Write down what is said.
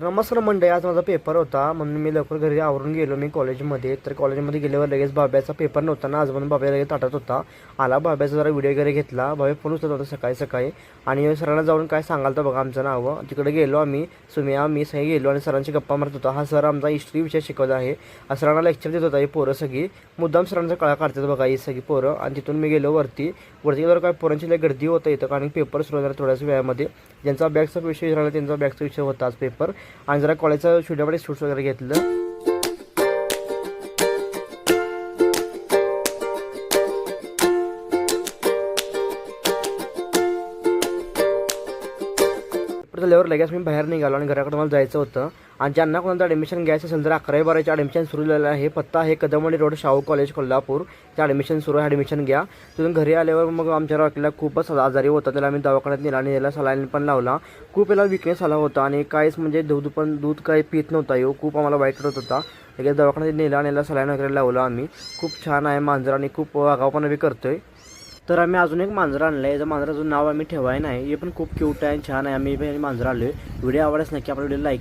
नमस्कार मंडळी आज माझा पेपर होता. म्हणून मी लवकर घरी आवरून गेलो. मी कॉलेजमध्ये तर कॉलेजमध्ये गेल्यावर लगेच बाब्याचा पेपर नव्हता ना आज म्हणून बाब्या लगेच ताटत होता. आला बाब्याचा जरा व्हिडिओ वगैरे घेतला. बाब्या फोन उचलत होता सकाळी सकाळी. आणि सरांना जाऊन काय सांगाल तर बघा आमचं नाव. तिकडे गेलो आम्ही. सुमिया मी सही गेलो आणि सरांची गप्पा मारत होता. हा सर आमचा हिस्ट्री विषय शिकवला आहे. हा सरांना लेक्चर देत होता ही पोरं सगळी. मुद्दाम सरांचा कळा काढतात बघा ही सगळी पोरं. आणि तिथून मी गेलो वरती. वरती गेल्यावर काय पोरांची लय गर्दी होतं इथं. कारण पेपर सुरू झाला थोड्याच वेळामध्ये. ज्यांचा बॅगचा विषय राहिला त्यांचा बॅगचा विषय होता आज पेपर आणि जरा कॉलेजचा स्टुडिओमध्ये शूट्स वगैरे घेतलं. झाल्यावर लगेच मी बाहेर निघालो आणि घराकडे मला जायचं होतं. आणि ज्यांना कोणाला ॲडमिशन घ्यायचं असेल तर अकरावी बाराचे ॲडमिशन सुरू झालेलं आहे. पत्ता आहे कदमवाडी रोड शाहू कॉलेज कोल्हापूर. ते ॲडमिशन सुरू आहे ॲडमिशन घ्या. तिथून घरी आल्यावर मग आमच्या रॉकीला खूपच आजारी होता त्याला आम्ही दवाखान्यात नेला आणि याला सलाईन पण लावला. खूप याला विकनेस आला होता आणि काहीच म्हणजे दूध पण दूध काही पित नव्हता. येऊ खूप आम्हाला वाईट करत होता. लगेच दवाखान्यात नेला आणि याला सलाईन वगैरे लावलं आम्ही. खूप छान आहे मांजर आणि खूप आगावपणा बी आहे तर आम्ही अजून एक मांजर आणलं आहे मांजराचं नाव आम्ही ठेवाय नाही. हे पण खूप क्यूट आहे आणि छान आहे. आम्ही हे मांजर आलो व्हिडिओ आवडल्यास नक्की आपल्या व्हिडिओ लाईक